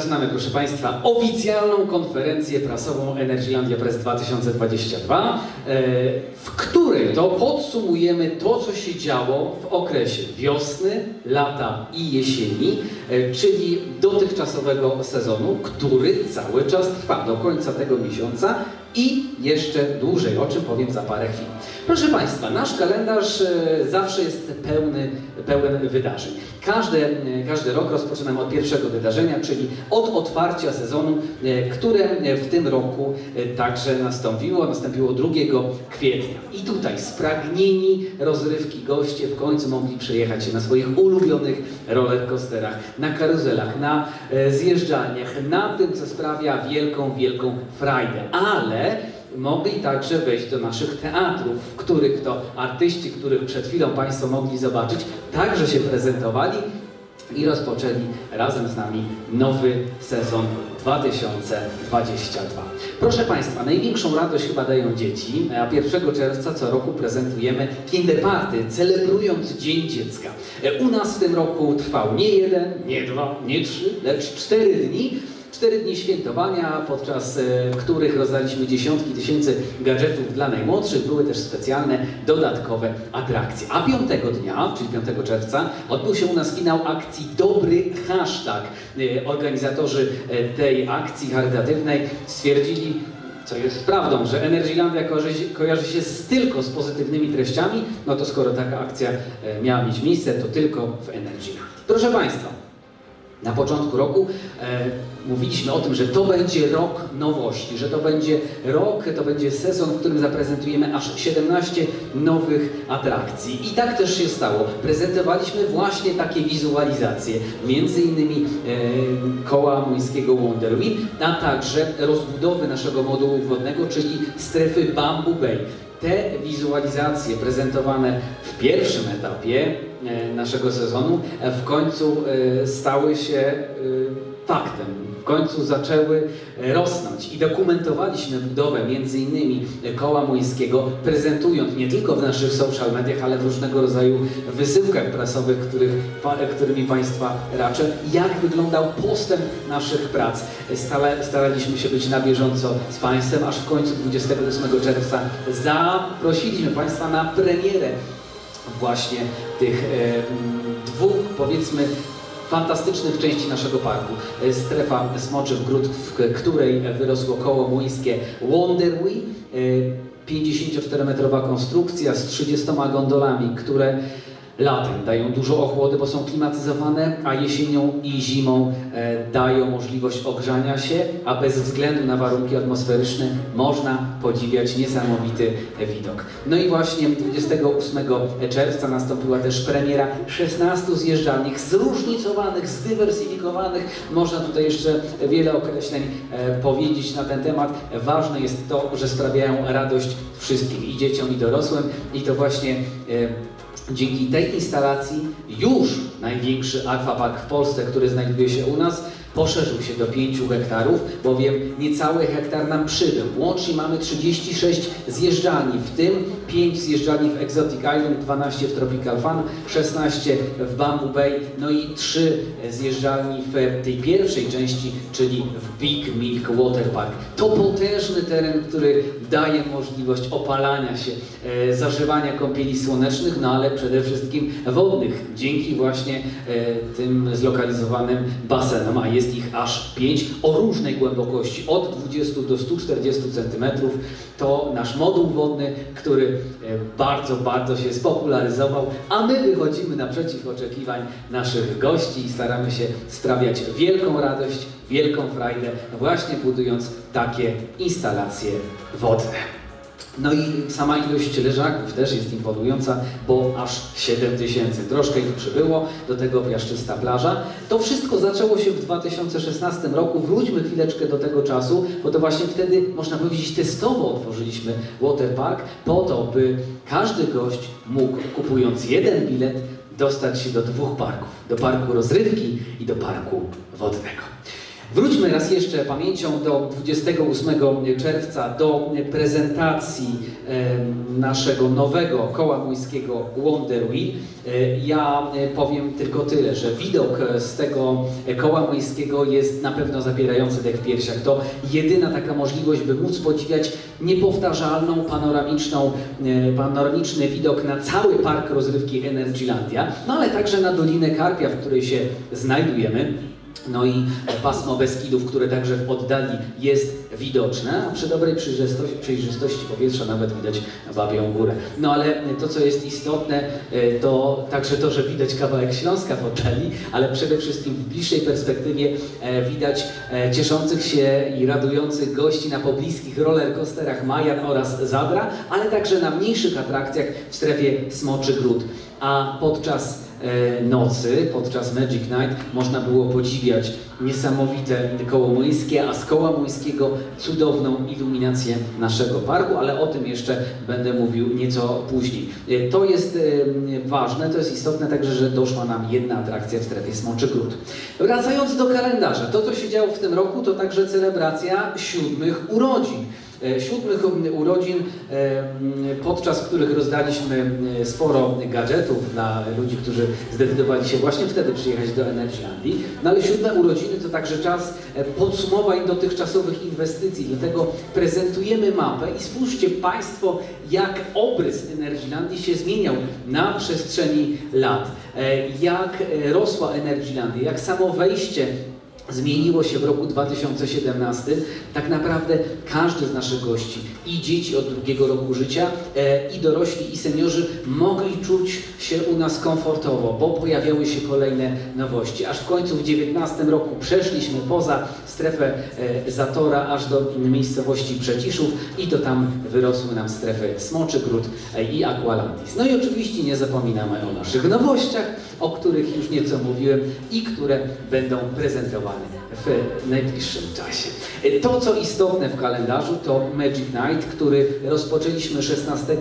sea, Zaczynamy, proszę Państwa, oficjalną konferencję prasową Energylandia Press 2022, e, w której to podsumujemy to, co się działo w okresie wiosny, lata i jesieni, e, czyli dotychczasowego sezonu, który cały czas trwa do końca tego miesiąca i jeszcze dłużej, o czym powiem za parę chwil. Proszę Państwa, nasz kalendarz e, zawsze jest pełny, pełen wydarzeń. Każdy, każdy rok rozpoczynamy od pierwszego wydarzenia, czyli od otwarcia sezonu, e, które w tym roku e, także nastąpiło, nastąpiło 2 kwietnia. I tutaj spragnieni rozrywki goście w końcu mogli przejechać się na swoich ulubionych rollercoasterach, na karuzelach, na e, zjeżdżalniach, na tym, co sprawia wielką, wielką frajdę. Ale mogli także wejść do naszych teatrów, w których to artyści, których przed chwilą Państwo mogli zobaczyć, także się prezentowali i rozpoczęli razem z nami nowy sezon 2022. Proszę Państwa, największą radość chyba dają dzieci, a 1 czerwca co roku prezentujemy Kinderparty, celebrując Dzień Dziecka. U nas w tym roku trwał nie jeden, nie dwa, nie trzy, lecz cztery dni. Cztery dni świętowania, podczas e, których rozdaliśmy dziesiątki tysięcy gadżetów dla najmłodszych. Były też specjalne, dodatkowe atrakcje. A piątego dnia, czyli 5 czerwca, odbył się u nas finał akcji Dobry Hashtag. E, Organizatorzy e, tej akcji charytatywnej stwierdzili, co jest prawdą, że Energylandia kojarzy, kojarzy się z, tylko z pozytywnymi treściami, no to skoro taka akcja miała mieć miejsce, to tylko w Energylandii. Proszę Państwa, na początku roku e, mówiliśmy o tym, że to będzie rok nowości, że to będzie rok, to będzie sezon, w którym zaprezentujemy aż 17 nowych atrakcji. I tak też się stało. Prezentowaliśmy właśnie takie wizualizacje, między innymi e, koła młyńskiego Wonder Wheel, a także rozbudowy naszego modułu wodnego, czyli strefy Bamboo Bay. Te wizualizacje prezentowane w pierwszym etapie e, naszego sezonu e, w końcu e, stały się faktem. W końcu zaczęły e, rosnąć i dokumentowaliśmy budowę e, koła młyńskiego, prezentując nie tylko w naszych social mediach, ale w różnego rodzaju wysyłkach prasowych, których, e, którymi Państwa raczę, jak wyglądał postęp naszych prac. Stale, staraliśmy się być na bieżąco z Państwem, aż w końcu 28 czerwca zaprosiliśmy Państwa na premierę właśnie tych e, dwóch, powiedzmy, fantastycznych części naszego parku. E, Strefa Smoczych Gród, w której wyrosło koło młyńskie Wonderwee, e, 54-metrowa konstrukcja z 30 gondolami, które latem dają dużo ochłody, bo są klimatyzowane, a jesienią i zimą e, dają możliwość ogrzania się, a bez względu na warunki atmosferyczne można podziwiać niesamowity widok. No i właśnie 28 czerwca nastąpiła też premiera 16 zjeżdżalni zróżnicowanych, zdywersyfikowanych. Można tutaj jeszcze wiele określeń e, powiedzieć na ten temat. Ważne jest to, że sprawiają radość wszystkim, i dzieciom, i dorosłym, i to właśnie e, Dzięki tej instalacji już największy akwapark w Polsce, który znajduje się u nas, poszerzył się do 5 hektarów, bowiem niecały hektar nam przybył. Łącznie mamy 36 zjeżdżalni, w tym 5 zjeżdżalni w Exotic Island, 12 w Tropical Fun, 16 w Bamboo Bay, no i 3 zjeżdżalni w tej pierwszej części, czyli w Big Milk Water Park. To potężny teren, który daje możliwość opalania się, e, zażywania kąpieli słonecznych, no ale przede wszystkim wodnych, dzięki właśnie e, tym zlokalizowanym basenom, a jest ich aż 5 o różnej głębokości, od 20 do 140 cm. To nasz moduł wodny, który e, bardzo, bardzo się spopularyzował, a my wychodzimy naprzeciw oczekiwań naszych gości i staramy się sprawiać wielką radość, wielką frajdę, właśnie budując takie instalacje wodne. No i sama ilość leżaków też jest imponująca, bo aż 7 tysięcy. Troszkę ich przybyło, do tego piaszczysta plaża. To wszystko zaczęło się w 2016 roku. Wróćmy chwileczkę do tego czasu, bo to właśnie wtedy, można powiedzieć, testowo otworzyliśmy Waterpark po to, by każdy gość mógł, kupując jeden bilet, dostać się do dwóch parków. Do parku rozrywki i do parku wodnego. Wróćmy raz jeszcze pamięcią do 28 czerwca, do prezentacji naszego nowego koła młyńskiego Wonder Wheel. E, Ja e, powiem tylko tyle, że widok e, z tego koła młyńskiego jest na pewno zapierający dech w piersiach. To jedyna taka możliwość, by móc podziwiać niepowtarzalną, panoramiczną, panoramiczny widok na cały park rozrywki Energylandia, no ale także na Dolinę Karpia, w której się znajdujemy. No i pasmo Beskidów, które także w oddali jest widoczne, a przy dobrej przejrzystości, przejrzystości powietrza nawet widać Babią Górę. No ale to, co jest istotne, e, to także to, że widać kawałek Śląska w oddali, ale przede wszystkim w bliższej perspektywie e, widać e, cieszących się i radujących gości na pobliskich rollercoasterach Majan oraz Zadra, ale także na mniejszych atrakcjach w strefie Smoczy Gród. A podczas nocy, podczas Magic Night można było podziwiać niesamowite koło młyńskie, a z koła młyńskiego cudowną iluminację naszego parku, ale o tym jeszcze będę mówił nieco później. E, To jest e, ważne, to jest istotne także, że doszła nam jedna atrakcja w strefie Smoczy Gród. Wracając do kalendarza, to co się działo w tym roku to także celebracja siódmych urodzin. E, Siódmych urodzin, e, podczas których rozdaliśmy e, sporo gadżetów dla ludzi, którzy zdecydowali się właśnie wtedy przyjechać do Energylandii. No ale siódme urodziny to także czas podsumowań dotychczasowych inwestycji, dlatego prezentujemy mapę i spójrzcie Państwo, jak obrys Energylandii się zmieniał na przestrzeni lat. Jak rosła Energylandia, jak samo wejście zmieniło się w roku 2017. Tak naprawdę każdy z naszych gości, i dzieci od drugiego roku życia, e, i dorośli, i seniorzy mogli czuć się u nas komfortowo, bo pojawiały się kolejne nowości. Aż w końcu w 2019 roku przeszliśmy poza strefę e, Zatora, aż do miejscowości Przeciszów i to tam wyrosły nam strefy Smoczy Gród e, i Aqualantis. No i oczywiście nie zapominamy o naszych nowościach, o których już nieco mówiłem i które będą prezentowane w najbliższym czasie. E, To, co istotne w kalendarzu, to Magic Night, który rozpoczęliśmy 16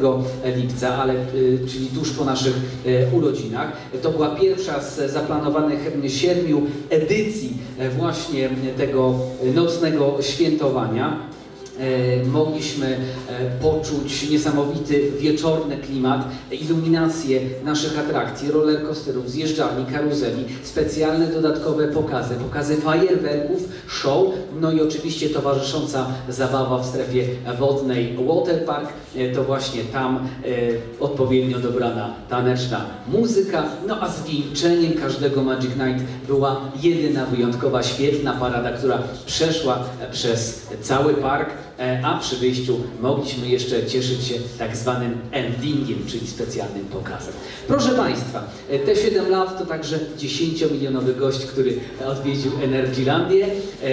lipca, ale, y, czyli tuż po naszych e, urodzinach. To była pierwsza z zaplanowanych siedmiu edycji e, właśnie tego nocnego świętowania. E, mogliśmy e, poczuć niesamowity wieczorny klimat, iluminację naszych atrakcji, rollercoasterów, zjeżdżalni, karuzeli, specjalne dodatkowe pokazy, pokazy fajerwerków, show, no i oczywiście towarzysząca zabawa w strefie wodnej Waterpark. E, To właśnie tam odpowiednio dobrana taneczna muzyka, no a zwieńczeniem każdego Magic Night była jedyna wyjątkowa świetlna parada, która przeszła przez cały park, a przy wyjściu mogliśmy jeszcze cieszyć się tak zwanym endingiem, czyli specjalnym pokazem. Proszę Państwa, e, te 7 lat to także 10-milionowy gość, który odwiedził Energylandię. E,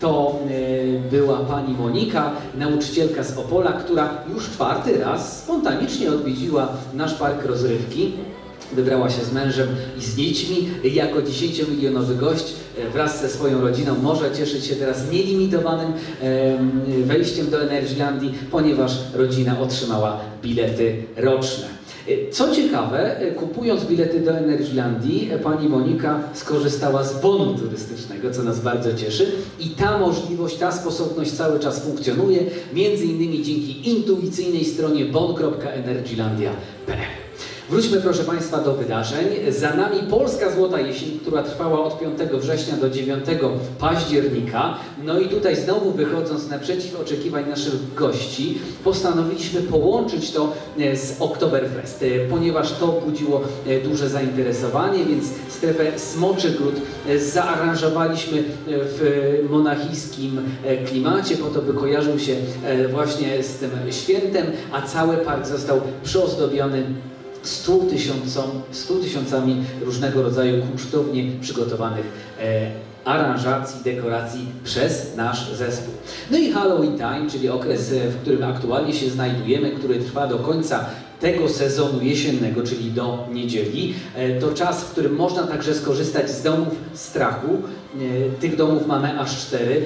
To e, była pani Monika, nauczycielka z Opola, która już czwarty raz spontanicznie odwiedziła nasz park rozrywki. Wybrała się z mężem i z dziećmi jako 10-milionowy gość e, wraz ze swoją rodziną może cieszyć się teraz nielimitowanym em, wejściem do Energylandii, ponieważ rodzina otrzymała bilety roczne. E, Co ciekawe, e, kupując bilety do Energylandii, pani Monika skorzystała z bonu turystycznego, co nas bardzo cieszy i ta możliwość, ta sposobność cały czas funkcjonuje, między innymi dzięki intuicyjnej stronie bon.energylandia.pl. Wróćmy proszę Państwa do wydarzeń. Za nami Polska Złota Jesień, która trwała od 5 września do 9 października. No i tutaj znowu wychodząc naprzeciw oczekiwań naszych gości, postanowiliśmy połączyć to e, z Oktoberfest, e, ponieważ to budziło e, duże zainteresowanie, więc strefę Smoczy Gród zaaranżowaliśmy w monachijskim klimacie, po to by kojarzył się właśnie z tym świętem, a cały park został przyozdobiony 100, tysiącom, 100 tysiącami różnego rodzaju kunsztownie przygotowanych e, aranżacji, dekoracji przez nasz zespół. No i Halloween Time, czyli okres, e, w którym aktualnie się znajdujemy, który trwa do końca tego sezonu jesiennego, czyli do niedzieli. E, To czas, w którym można także skorzystać z domów strachu, Tych domów mamy aż cztery.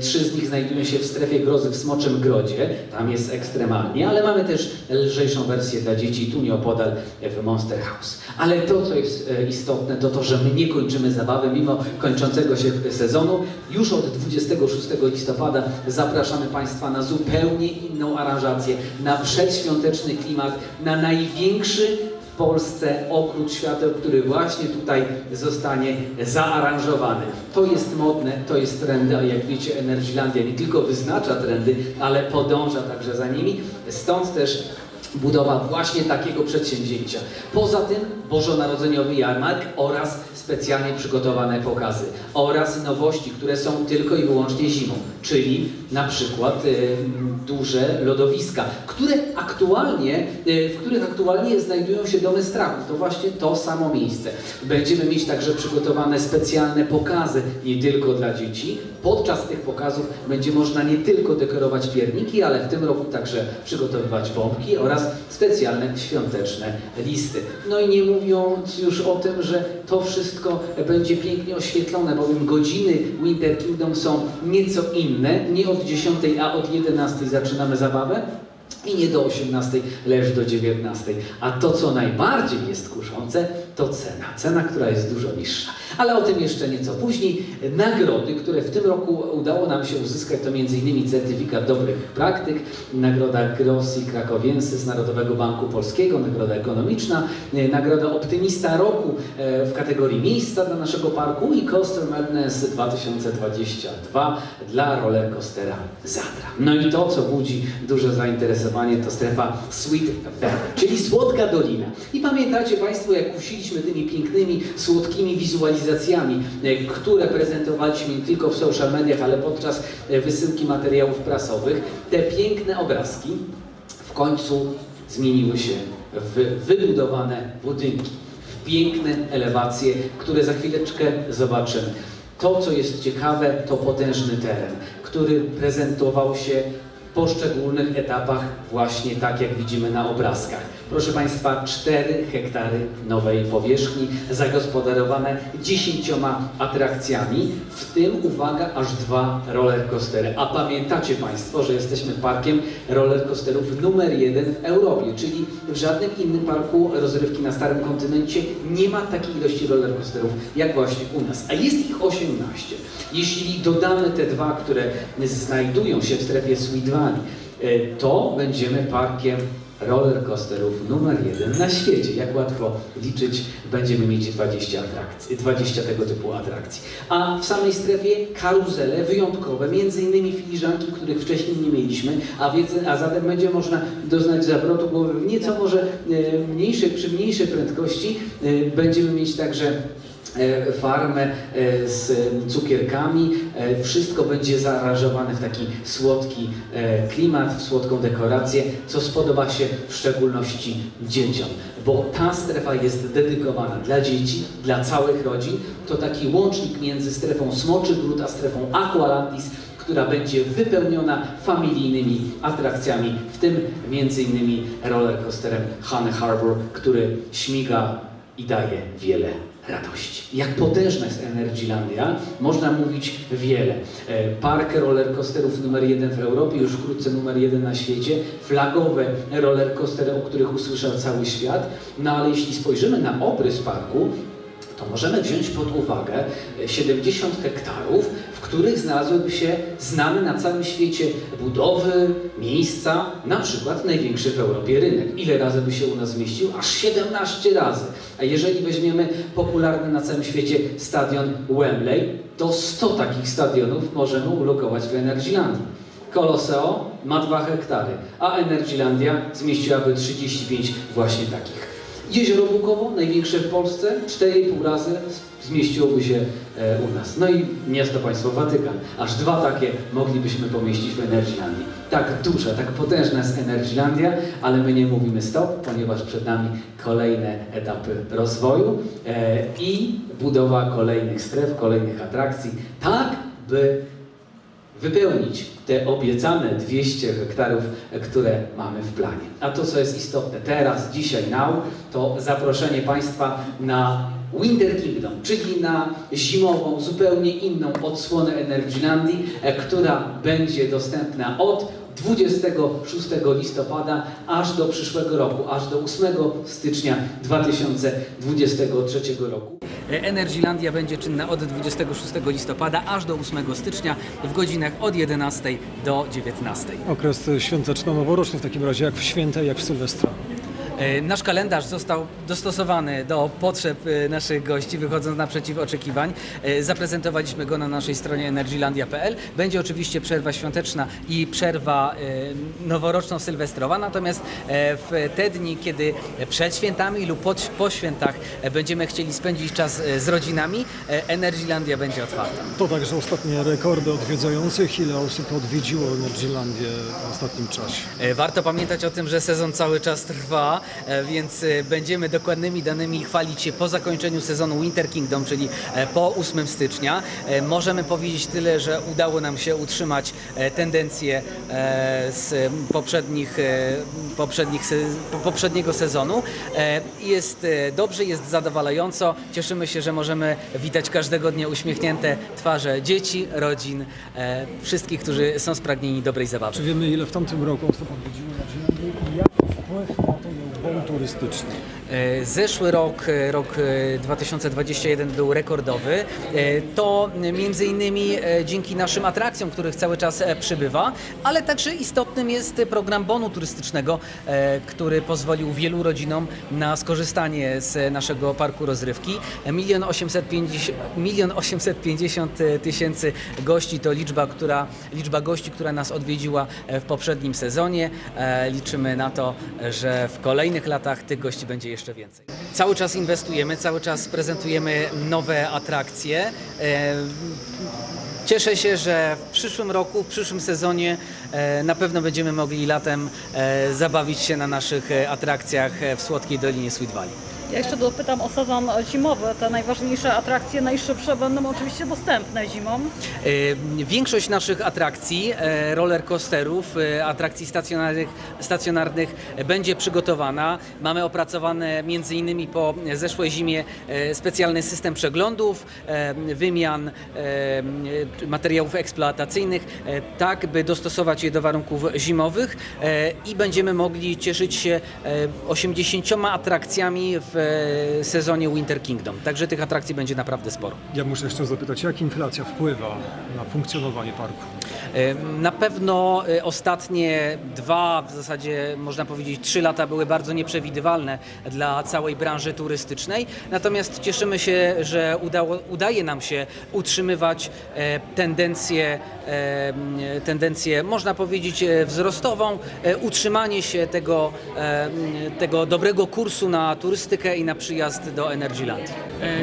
Trzy z nich znajdują się w strefie grozy w Smoczym Grodzie. Tam jest ekstremalnie, ale mamy też lżejszą wersję dla dzieci tu nieopodal w Monster House. Ale to, co jest e, istotne, to to, że my nie kończymy zabawy mimo kończącego się sezonu. Już od 26 listopada zapraszamy Państwa na zupełnie inną aranżację, na przedświąteczny klimat, na największy w Polsce okrót świateł, który właśnie tutaj zostanie zaaranżowany. To jest modne, to jest trendy, a jak wiecie Energylandia nie tylko wyznacza trendy, ale podąża także za nimi. Stąd też budowa właśnie takiego przedsięwzięcia. Poza tym bożonarodzeniowy jarmark oraz specjalnie przygotowane pokazy oraz nowości, które są tylko i wyłącznie zimą, czyli na przykład duże lodowiska, które aktualnie, y, w których aktualnie znajdują się domy strachu. To właśnie to samo miejsce. Będziemy mieć także przygotowane specjalne pokazy, nie tylko dla dzieci. Podczas tych pokazów będzie można nie tylko dekorować pierniki, ale w tym roku także przygotowywać bombki oraz specjalne świąteczne listy. No i nie mówiąc już o tym, że to wszystko będzie pięknie oświetlone, bowiem godziny Winter Kingdom są nieco inne. Nie od 10, a od 11 zaczynamy zabawę. I nie do 18, lecz do 19. A to, co najbardziej jest kuszące, to cena. Cena, która jest dużo niższa. Ale o tym jeszcze nieco później. Nagrody, które w tym roku udało nam się uzyskać, to m.in. certyfikat dobrych praktyk, nagroda Grossi Krakowiensis z Narodowego Banku Polskiego, nagroda ekonomiczna, e, nagroda Optymista Roku e, w kategorii miejsca dla naszego parku i Coaster Madness 2022 dla rollercoastera Zadra. No i to, co budzi duże zainteresowanie, to strefa Sweet Valley, czyli Słodka Dolina. I pamiętacie Państwo, jak kusiliśmy tymi pięknymi, słodkimi wizualizacjami, e, które prezentowaliśmy nie tylko w social mediach, ale podczas e, wysyłki materiałów prasowych, te piękne obrazki w końcu zmieniły się w wybudowane budynki, w piękne elewacje, które za chwileczkę zobaczymy. To, co jest ciekawe, to potężny teren, który prezentował się poszczególnych etapach właśnie tak, jak widzimy na obrazkach. Proszę Państwa, 4 hektary nowej powierzchni, zagospodarowane 10 atrakcjami, w tym, uwaga, aż dwa rollercoastery. A pamiętacie Państwo, że jesteśmy parkiem rollercoasterów numer jeden w Europie, czyli w żadnym innym parku rozrywki na Starym Kontynencie nie ma takiej ilości rollercoasterów jak właśnie u nas, a jest ich 18. Jeśli dodamy te dwa, które znajdują się w strefie Sweet Valley, to będziemy parkiem rollercoasterów numer jeden na świecie. Jak łatwo liczyć, będziemy mieć 20 atrakcji, 20 tego typu atrakcji. A w samej strefie karuzele wyjątkowe, między innymi filiżanki, których wcześniej nie mieliśmy, a, więc, a zatem będzie można doznać zawrotu głowy w nieco może e, mniejszej, przy mniejszej prędkości. E, będziemy mieć także farmę e, z cukierkami. E, Wszystko będzie zaaranżowane w taki słodki e, klimat, w słodką dekorację, co spodoba się w szczególności dzieciom, bo ta strefa jest dedykowana dla dzieci, dla całych rodzin. To taki łącznik między strefą Smoczy Gród a strefą Aqualantis, która będzie wypełniona familijnymi atrakcjami, w tym innymi rollercoasterem Honey Harbor, który śmiga i daje wiele radości. Jak potężna jest Energylandia, można mówić wiele. E, Park rollercoasterów numer jeden w Europie, już wkrótce numer jeden na świecie, flagowe rollercoastery, o których usłyszał cały świat. No ale jeśli spojrzymy na obrys parku, to możemy wziąć pod uwagę 70 hektarów, w których znalazłyby się znane na całym świecie budowy, miejsca, na przykład największy w Europie rynek. Ile razy by się u nas zmieścił? Aż 17 razy. A jeżeli weźmiemy popularny na całym świecie stadion Wembley, to 100 takich stadionów możemy ulokować w Energylandii. Colosseo ma 2 hektary, a Energylandia zmieściłaby 35 właśnie takich. Jezioro Bukowo, największe w Polsce, 4,5 razy zmieściłoby się e, u nas. No i miasto państwo Watykan. Aż dwa takie moglibyśmy pomieścić w Energylandii. Tak duża, tak potężna jest Energylandia, ale my nie mówimy stop, ponieważ przed nami kolejne etapy rozwoju e, i budowa kolejnych stref, kolejnych atrakcji, tak by wypełnić te obiecane 200 hektarów, które mamy w planie. A to, co jest istotne teraz, dzisiaj, now, to zaproszenie Państwa na Winter Kingdom, czyli na zimową, zupełnie inną odsłonę Energylandii, e, która będzie dostępna od 26 listopada aż do przyszłego roku, aż do 8 stycznia 2023 roku. Energylandia będzie czynna od 26 listopada aż do 8 stycznia w godzinach od 11 do 19. Okres świąteczno-noworoczny w takim razie, jak w święta, jak w Sylwestra. E, Nasz kalendarz został dostosowany do potrzeb e, naszych gości, wychodząc naprzeciw oczekiwań. E, Zaprezentowaliśmy go na naszej stronie energylandia.pl. Będzie oczywiście przerwa świąteczna i przerwa noworoczno-sylwestrowa, natomiast w te dni, kiedy przed świętami lub po, świętach będziemy chcieli spędzić czas z rodzinami, Energylandia będzie otwarta. To także ostatnie rekordy odwiedzających. Ile osób odwiedziło Energylandię w ostatnim czasie? Warto pamiętać o tym, że sezon cały czas trwa, więc e, będziemy dokładnymi danymi chwalić się po zakończeniu sezonu Winter Kingdom, czyli e, po 8 stycznia. E, Możemy powiedzieć tyle, że udało nam się utrzymać e, tendencję e, z poprzednich, e, poprzednich, poprzedniego sezonu. E, Jest e, dobrze, jest zadowalająco. Cieszymy się, że możemy witać każdego dnia uśmiechnięte twarze dzieci, rodzin, e, wszystkich, którzy są spragnieni dobrej zabawy. Czy wiemy, ile w tamtym roku osób odwiedziło Energylandię i jaki wpływ na to бон turystyczny. E, Zeszły rok, e, rok e, 2021 był rekordowy. E, To e, między innymi e, dzięki naszym atrakcjom, których cały czas e, przybywa, ale także istotnym jest program bonu turystycznego, e, który pozwolił wielu rodzinom na skorzystanie z naszego parku rozrywki. E, Milion 850, milion 850 tysięcy gości to liczba, która, liczba gości, która nas odwiedziła e, w poprzednim sezonie. E, Liczymy na to, że w kolejnych latach tych gości będzie jeszcze więcej. Cały czas inwestujemy, cały czas prezentujemy nowe atrakcje. E, Cieszę się, że w przyszłym roku, w przyszłym sezonie e, na pewno będziemy mogli latem e, zabawić się na naszych atrakcjach w Słodkiej Dolinie Sweet Valley. Ja jeszcze dopytam o sezon zimowy. Te najważniejsze atrakcje, najszybsze będą oczywiście dostępne zimą. E, Większość naszych atrakcji, e, roller coasterów, e, atrakcji stacjonarnych, stacjonarnych będzie przygotowana. Mamy opracowany między innymi po zeszłej zimie specjalny system przeglądów, wymian materiałów eksploatacyjnych, tak by dostosować je do warunków zimowych i będziemy mogli cieszyć się e, 80 atrakcjami w e, sezonie Winter Kingdom. Także tych atrakcji będzie naprawdę sporo. Ja muszę jeszcze zapytać, jak inflacja wpływa na funkcjonowanie parku? Na pewno e, ostatnie dwa, w zasadzie można powiedzieć trzy lata były bardzo nieprzewidywalne dla całej branży turystycznej. Natomiast cieszymy się, że udało, udaje nam się utrzymywać tendencję, tendencję, można powiedzieć, e, wzrostową, e, utrzymanie się tego, tego dobrego kursu na turystykę i na przyjazd do Energyland.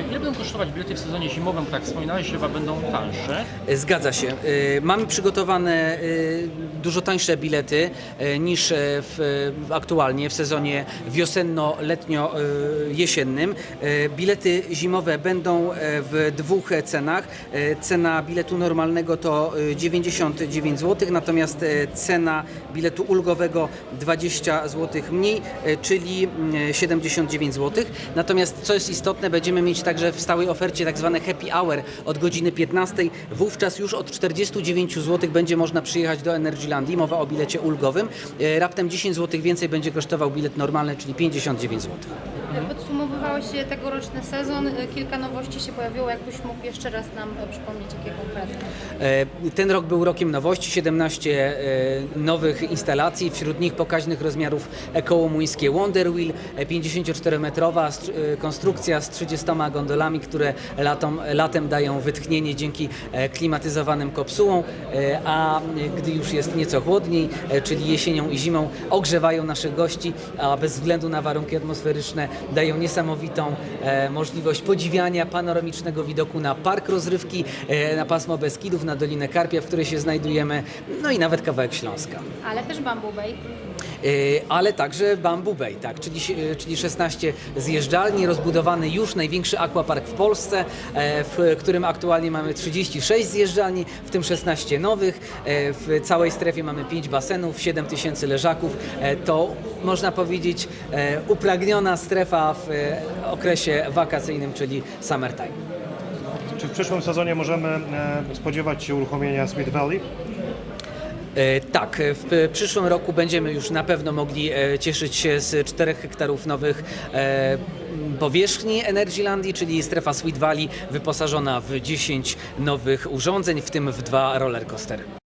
Ile będą kosztować bilety w sezonie zimowym? Tak wspominałeś, chyba będą tańsze. Zgadza się. Mamy przygotowane y, dużo tańsze bilety y, niż y, w, aktualnie w sezonie wiosenno-letnio-jesiennym. Bilety zimowe będą w dwóch cenach. Cena biletu normalnego to y, 99 zł, natomiast cena biletu ulgowego 20 zł mniej, czyli y, 79 zł. Natomiast co jest istotne, będziemy mieć także w stałej ofercie tak zwane happy hour od godziny 15. Wówczas już od 49 zł będzie można przyjechać do Energylandii. Mowa o bilecie ulgowym. E, Raptem 10 zł więcej będzie kosztował bilet normalny, czyli 59 zł. Podsumowywało się tegoroczny sezon, kilka nowości się pojawiło. Jakbyś mógł jeszcze raz nam e, przypomnieć, jakie konkretnie? E, Ten rok był rokiem nowości, 17 e, nowych instalacji, wśród nich pokaźnych rozmiarów kołomuńskie Wonder Wheel, e, 54-metrowa str- e, konstrukcja z 30 gondolami, które latom, latem dają wytchnienie dzięki e, klimatyzowanym kopsułom, e, a gdy już jest nieco chłodniej, e, czyli jesienią i zimą, ogrzewają naszych gości, a bez względu na warunki atmosferyczne dają niesamowitą e, możliwość podziwiania panoramicznego widoku na park rozrywki, e, na pasmo Beskidów, na Dolinę Karpia, w której się znajdujemy, no i nawet kawałek Śląska. Ale też Bamboo. Ale także Bamboo Bay, tak, czyli, e, czyli 16 zjeżdżalni, rozbudowany już największy aquapark w Polsce, e, w którym aktualnie mamy 36 zjeżdżalni, w tym 16 nowych. E, W całej strefie mamy 5 basenów, 7 tysięcy leżaków. E, To można powiedzieć e, upragniona strefa w e, okresie wakacyjnym, czyli summertime. Czy w przyszłym sezonie możemy e, spodziewać się uruchomienia Smith Valley? E, Tak, w przyszłym roku będziemy już na pewno mogli e, cieszyć się z 4 hektarów nowych e, powierzchni Energylandii, czyli strefa Sweet Valley wyposażona w 10 nowych urządzeń, w tym w dwa rollercoastery.